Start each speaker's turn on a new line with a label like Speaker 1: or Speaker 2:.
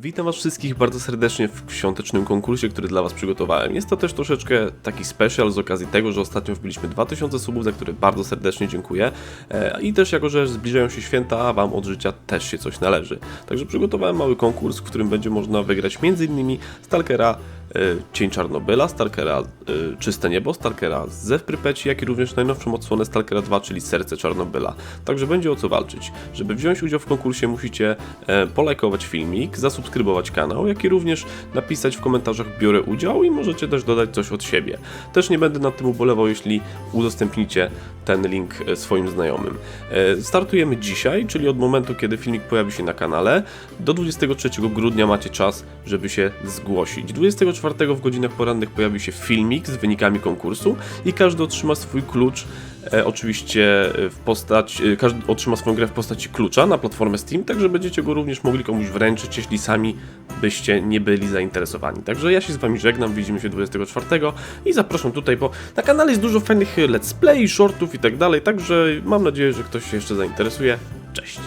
Speaker 1: Witam Was wszystkich bardzo serdecznie w świątecznym konkursie, który dla Was przygotowałem. Jest to też troszeczkę taki special z okazji tego, że ostatnio wbiliśmy 2000 subów, za które bardzo serdecznie dziękuję. E, I też jako, że zbliżają się święta, a Wam od życia też się coś należy. Także przygotowałem mały konkurs, w którym będzie można wygrać m.in. Stalkera Cień Czarnobyla, Stalkera e, Czyste Niebo, Stalkera Zew Prypeci, jak i również najnowszą odsłonę Stalkera 2, czyli Serce Czarnobyla. Także będzie o co walczyć. Żeby wziąć udział w konkursie musicie e, polajkować filmik, zasubskrybować kanał, jak i również napisać w komentarzach biorę udział i możecie też dodać coś od siebie. Też nie będę nad tym ubolewał, jeśli udostępnicie ten link e, swoim znajomym. E, Startujemy dzisiaj, czyli od momentu, kiedy filmik pojawi się na kanale. Do 23 grudnia macie czas, żeby się zgłosić. 24 w godzinach porannych pojawi się filmik z wynikami konkursu i każdy otrzyma swój klucz. E, oczywiście e, w e, każdy otrzyma swoją grę w postaci klucza na platformę Steam, także będziecie go również mogli komuś wręczyć, jeśli sami byście nie byli zainteresowani. Także ja się z wami żegnam, widzimy się 24 i zapraszam tutaj, bo na kanale jest dużo fajnych let's play, shortów i tak dalej, także mam nadzieję, że ktoś się jeszcze zainteresuje. Cześć!